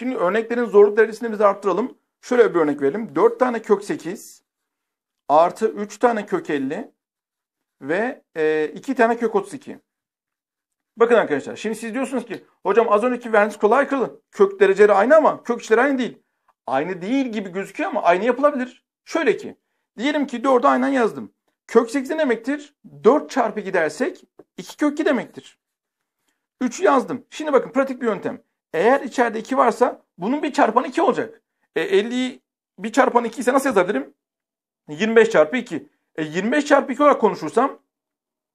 Şimdi örneklerin zorluk derecesini biz arttıralım. Şöyle bir örnek verelim. 4 tane kök 8 artı 3 tane kök 50 ve e, 2 tane kök 32. Bakın arkadaşlar şimdi siz diyorsunuz ki hocam az önceki verniz kolay kılı. Kök dereceleri aynı ama kök içleri aynı değil. Aynı değil gibi gözüküyor ama aynı yapılabilir. Şöyle ki diyelim ki 4'ü aynen yazdım. Kök 8 ne demektir? 4 çarpı gidersek 2 kök 2 demektir. 3 yazdım. Şimdi bakın pratik bir yöntem. Eğer içeride 2 varsa bunun bir çarpanı 2 olacak. E, 50'yi bir çarpanı 2 ise nasıl yazabilirim? 25 çarpı 2. E, 25 çarpı 2 olarak konuşursam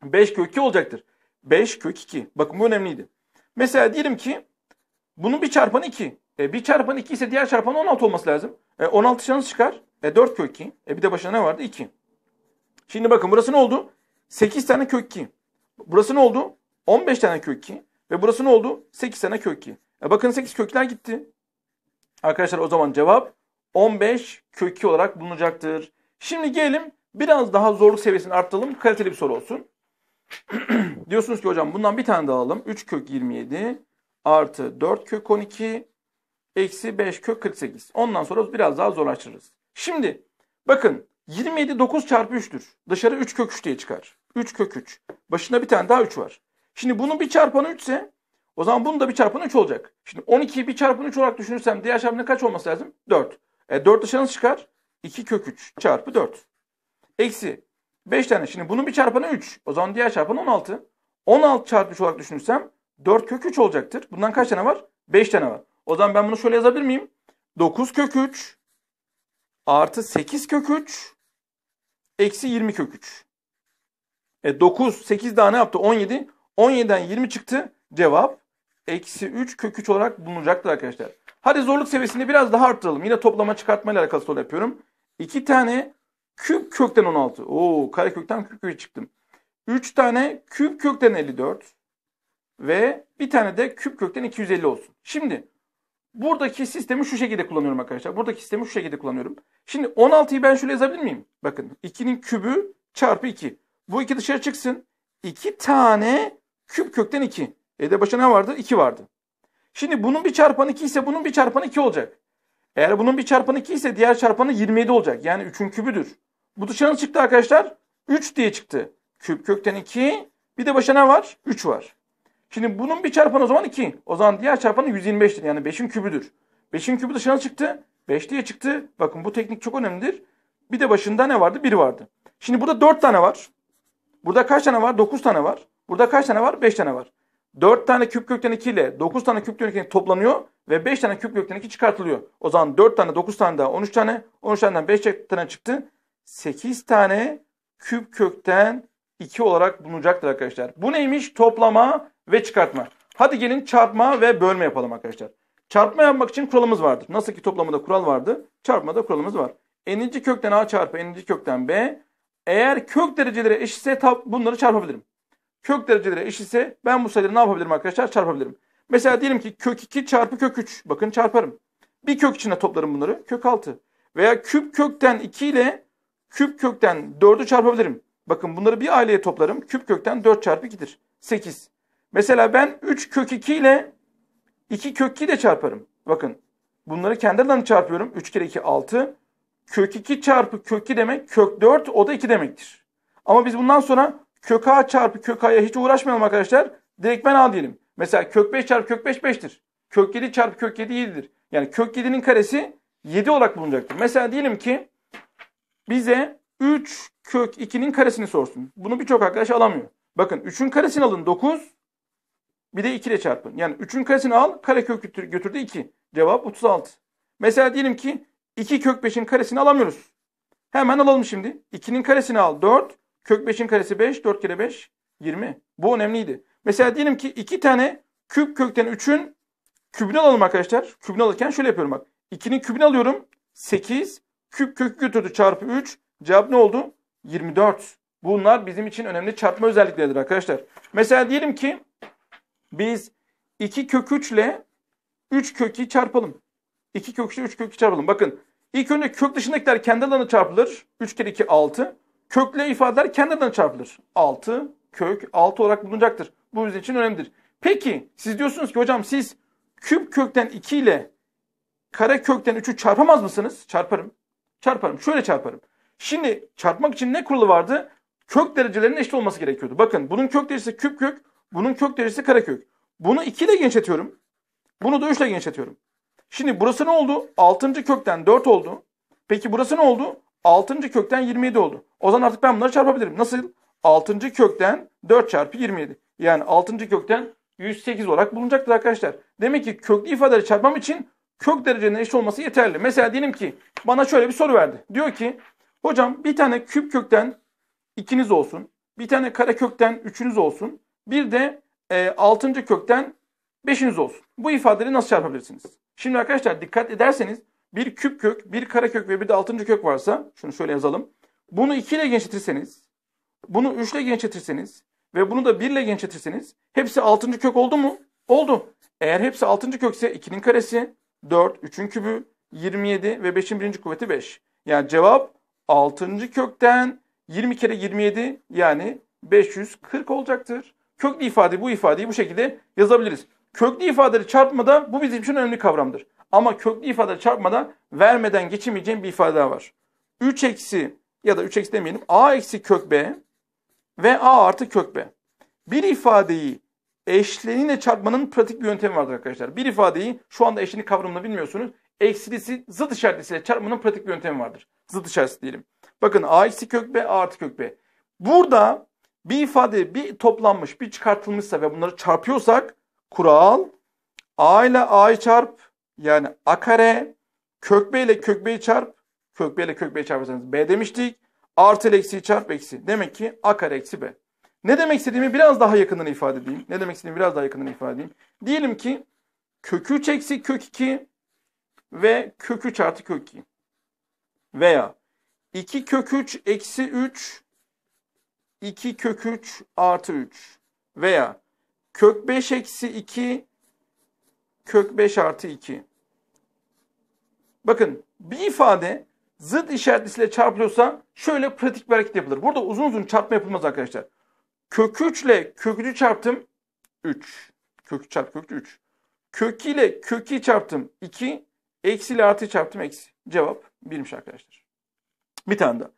5 kök 2 olacaktır. 5 kök 2. Bakın bu önemliydi. Mesela diyelim ki bunun bir çarpanı 2. E, bir çarpanı 2 ise diğer çarpanı 16 olması lazım. E, 16 şans çıkar. E, 4 kök 2. E, bir de başına ne vardı? 2. Şimdi bakın burası ne oldu? 8 tane kök 2. Burası ne oldu? 15 tane kök 2. Ve burası ne oldu? 8 tane kök 2. E bakın 8 kökler gitti. Arkadaşlar o zaman cevap 15 kök 2 olarak bulunacaktır. Şimdi gelelim biraz daha zorluk seviyesini arttıralım. Kaliteli bir soru olsun. Diyorsunuz ki hocam bundan bir tane daha alalım. 3 kök 27 artı 4 kök 12 eksi 5 kök 48. Ondan sonra biraz daha zorlaştırırız. Şimdi bakın 27 9 çarpı 3'tür. Dışarı 3 kök 3 diye çıkar. 3 kök 3. Başında bir tane daha 3 var. Şimdi bunun bir çarpanı 3 ise o zaman bunun da bir çarpanı 3 olacak. Şimdi 12'yi bir çarpanı 3 olarak düşünürsem diğer çarpanı kaç olması lazım? 4. E 4 dışarı çıkar? 2 kök 3 çarpı 4. Eksi 5 tane. Şimdi bunun bir çarpanı 3. O zaman diğer çarpanı 16. 16 çarpı 3 olarak düşünürsem 4 kök 3 olacaktır. Bundan kaç tane var? 5 tane var. O zaman ben bunu şöyle yazabilir miyim? 9 kök 3 artı 8 kök 3 eksi 20 kök 3. E 9, 8 daha ne yaptı? 17. 17'den 20 çıktı. Cevap eksi 3 kök 3 olarak bulunacaktır arkadaşlar. Hadi zorluk seviyesini biraz daha arttıralım. Yine toplama çıkartma ile alakalı soru yapıyorum. 2 tane küp kökten 16. Oo kare kökten küp kökü çıktım. 3 tane küp kökten 54 ve bir tane de küp kökten 250 olsun. Şimdi buradaki sistemi şu şekilde kullanıyorum arkadaşlar. Buradaki sistemi şu şekilde kullanıyorum. Şimdi 16'yı ben şöyle yazabilir miyim? Bakın 2'nin kübü çarpı 2. Bu 2 dışarı çıksın. 2 tane küp kökten 2. E de başına ne vardı? 2 vardı. Şimdi bunun bir çarpanı 2 ise bunun bir çarpanı 2 olacak. Eğer bunun bir çarpanı 2 ise diğer çarpanı 27 olacak. Yani 3'ün kübüdür. Bu dışarı çıktı arkadaşlar. 3 diye çıktı. Küp kökten 2. Bir de başına ne var? 3 var. Şimdi bunun bir çarpanı o zaman 2. O zaman diğer çarpanı 125'tir. Yani 5'in kübüdür. 5'in kübü dışarı çıktı. 5 diye çıktı. Bakın bu teknik çok önemlidir. Bir de başında ne vardı? 1 vardı. Şimdi burada 4 tane var. Burada kaç tane var? 9 tane var. Burada kaç tane var? 5 tane var. 4 tane küp kökten 2 ile 9 tane küp kökten 2 toplanıyor ve 5 tane küp kökten 2 çıkartılıyor. O zaman 4 tane 9 tane daha 13 tane 13 taneden 5 tane çıktı. 8 tane küp kökten 2 olarak bulunacaktır arkadaşlar. Bu neymiş? Toplama ve çıkartma. Hadi gelin çarpma ve bölme yapalım arkadaşlar. Çarpma yapmak için kuralımız vardır. Nasıl ki toplamada kural vardı, çarpmada kuralımız var. N'inci kökten A çarpı N'inci kökten B. Eğer kök dereceleri eşitse bunları çarpabilirim. Kök dereceleri eşitse ben bu sayıları ne yapabilirim arkadaşlar? Çarpabilirim. Mesela diyelim ki kök 2 çarpı kök 3. Bakın çarparım. Bir kök içine toplarım bunları. Kök 6. Veya küp kökten 2 ile küp kökten 4'ü çarpabilirim. Bakın bunları bir aileye toplarım. Küp kökten 4 çarpı 2'dir. 8. Mesela ben 3 kök 2 ile 2 kök 2 de çarparım. Bakın bunları kendi aralarını çarpıyorum. 3 kere 2 6. Kök 2 çarpı kök 2 demek kök 4 o da 2 demektir. Ama biz bundan sonra kök a çarpı kök a'ya hiç uğraşmayalım arkadaşlar. Direkt ben a diyelim. Mesela kök 5 çarpı kök 5 5'tir. Kök 7 çarpı kök 7 7'dir. Yani kök 7'nin karesi 7 olarak bulunacaktır. Mesela diyelim ki bize 3 kök 2'nin karesini sorsun. Bunu birçok arkadaş alamıyor. Bakın 3'ün karesini alın 9. Bir de 2 ile çarpın. Yani 3'ün karesini al kare kök götür, götürdü 2. Cevap 36. Mesela diyelim ki 2 kök 5'in karesini alamıyoruz. Hemen alalım şimdi. 2'nin karesini al 4. Kök 5'in karesi 5. 4 kere 5 20. Bu önemliydi. Mesela diyelim ki 2 tane küp kökten 3'ün kübünü alalım arkadaşlar. Kübünü alırken şöyle yapıyorum bak. 2'nin kübünü alıyorum. 8. Küp kök götürdü çarpı 3. Cevap ne oldu? 24. Bunlar bizim için önemli çarpma özellikleridir arkadaşlar. Mesela diyelim ki biz 2 kök 3 ile 3 kök 2 çarpalım. 2 kök 3 ile 3 kök 2 çarpalım. Bakın ilk önce kök dışındakiler kendi alanı çarpılır. 3 kere 2 6. Kökle ifadeler kendi alanı çarpılır. 6 kök 6 olarak bulunacaktır. Bu bizim için önemlidir. Peki siz diyorsunuz ki hocam siz küp kökten 2 ile kare kökten 3'ü çarpamaz mısınız? Çarparım. Çarparım. Şöyle çarparım. Şimdi çarpmak için ne kuralı vardı? Kök derecelerinin eşit olması gerekiyordu. Bakın bunun kök derecesi küp kök, bunun kök derecesi kare kök. Bunu 2 ile genişletiyorum. Bunu da 3 ile genişletiyorum. Şimdi burası ne oldu? 6. kökten 4 oldu. Peki burası ne oldu? 6. kökten 27 oldu. O zaman artık ben bunları çarpabilirim. Nasıl? 6. kökten 4 çarpı 27. Yani 6. kökten 108 olarak bulunacaktır arkadaşlar. Demek ki köklü ifadeleri çarpmam için kök derecenin eşit olması yeterli. Mesela diyelim ki bana şöyle bir soru verdi. Diyor ki hocam bir tane küp kökten ikiniz olsun. Bir tane kare kökten üçünüz olsun. Bir de e, 6. kökten beşiniz olsun. Bu ifadeleri nasıl çarpabilirsiniz? Şimdi arkadaşlar dikkat ederseniz bir küp kök, bir kare kök ve bir de 6. kök varsa şunu şöyle yazalım. Bunu 2 ile genişletirseniz, bunu 3 ile genişletirseniz ve bunu da 1 ile genişletirseniz hepsi 6. kök oldu mu? Oldu. Eğer hepsi 6. kökse 2'nin karesi 4, 3'ün kübü 27 ve 5'in birinci kuvveti 5. Yani cevap 6. kökten 20 kere 27 yani 540 olacaktır. Köklü ifade bu ifadeyi bu şekilde yazabiliriz. Köklü ifadeleri çarpmada bu bizim için önemli kavramdır. Ama köklü ifadeleri çarpmada vermeden geçemeyeceğim bir ifade daha var. 3 eksi ya da 3 eksi demeyelim a eksi kök b ve a artı kök b. Bir ifadeyi eşleniyle çarpmanın pratik bir yöntemi vardır arkadaşlar. Bir ifadeyi şu anda eşlenik kavramını bilmiyorsunuz. Eksilisi zıt işaretlisiyle çarpmanın pratik bir yöntemi vardır. Zıt işaretlisi diyelim. Bakın a eksi kök b a artı kök b. Burada bir ifade bir toplanmış bir çıkartılmışsa ve bunları çarpıyorsak kural a ile a'yı çarp yani a kare kök b ile kök b'yi çarp kök b ile kök b'yi çarparsanız b demiştik. Artı ile eksiyi çarp eksi. Demek ki a kare eksi b. Ne demek istediğimi biraz daha yakından ifade edeyim. Ne demek istediğimi biraz daha yakından ifade edeyim. Diyelim ki kök 3 eksi kök 2 ve kök 3 artı kök 2. Veya 2 kök 3 eksi 3 2 kök 3 artı 3. Veya kök 5 eksi 2 kök 5 artı 2. Bakın bir ifade zıt işaretlisiyle çarpılıyorsa şöyle pratik bir hareket yapılır. Burada uzun uzun çarpma yapılmaz arkadaşlar. Kök 3 ile kök 3'ü çarptım 3. Kök 3 çarpı kök 3. Kök 2 ile kök 2 çarptım 2. Eksi ile artı çarptım eksi. Cevap 1'miş arkadaşlar. Bir tane daha.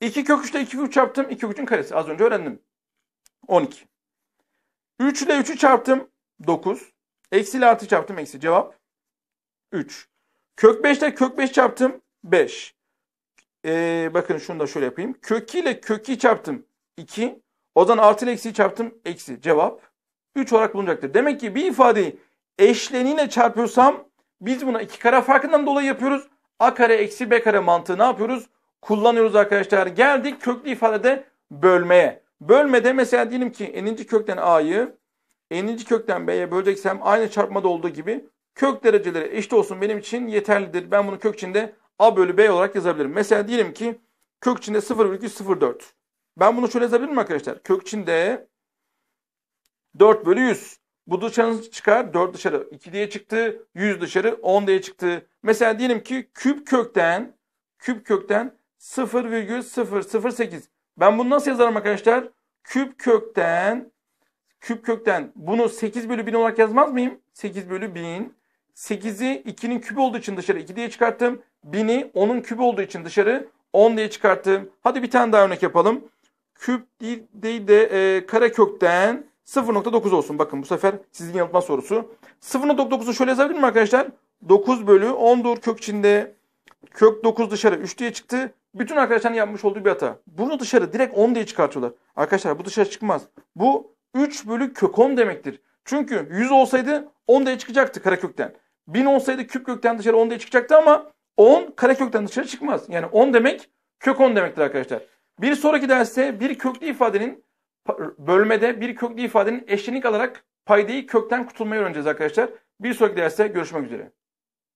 2 kök 3 ile 2 kök 3 çarptım. 2 kök 3'ün karesi. Az önce öğrendim. 12. 3 ile 3'ü çarptım. 9. Eksi ile artı çarptım. Eksi. Cevap 3. Kök 5 ile kök 5 çarptım. 5. Ee, bakın şunu da şöyle yapayım. Kök 2 ile kök 2 çarptım. 2. O zaman artı ile eksiyi çarptım. Eksi. Cevap 3 olarak bulunacaktır. Demek ki bir ifadeyi eşleniyle çarpıyorsam biz buna iki kare farkından dolayı yapıyoruz. A kare eksi B kare mantığı ne yapıyoruz? Kullanıyoruz arkadaşlar. Geldik köklü ifadede bölmeye. Bölmede mesela diyelim ki n'inci kökten a'yı n'inci kökten b'ye böleceksem aynı çarpmada olduğu gibi kök dereceleri eşit olsun benim için yeterlidir. Ben bunu kök içinde a bölü b olarak yazabilirim. Mesela diyelim ki kök içinde 0,04. Ben bunu şöyle yazabilirim arkadaşlar? Kök içinde 4 bölü 100. Bu dışarı çıkar. 4 dışarı 2 diye çıktı. 100 dışarı 10 diye çıktı. Mesela diyelim ki küp kökten küp kökten 0,008. Ben bunu nasıl yazarım arkadaşlar? Küp kökten küp kökten bunu 8 bölü 1000 olarak yazmaz mıyım? 8 bölü 1000. 8'i 2'nin kübü olduğu için dışarı 2 diye çıkarttım. 1000'i 10'un kübü olduğu için dışarı 10 diye çıkarttım. Hadi bir tane daha örnek yapalım. Küp değil, değil de e, kare kökten 0.9 olsun. Bakın bu sefer sizin yanıltma sorusu. 0.9'u şöyle yazabilir miyim arkadaşlar? 9 bölü 10'dur kök içinde. Kök 9 dışarı 3 diye çıktı. Bütün arkadaşların yapmış olduğu bir hata. Bunu dışarı direkt 10 diye çıkartıyorlar. Arkadaşlar bu dışarı çıkmaz. Bu 3 bölü kök 10 demektir. Çünkü 100 olsaydı 10 diye çıkacaktı karekökten. 1000 olsaydı küp kökten dışarı 10 diye çıkacaktı ama 10 karekökten dışarı çıkmaz. Yani 10 demek kök 10 demektir arkadaşlar. Bir sonraki derste bir köklü ifadenin bölmede bir köklü ifadenin eşlenik alarak paydayı kökten kurtulmayı öğreneceğiz arkadaşlar. Bir sonraki derste görüşmek üzere.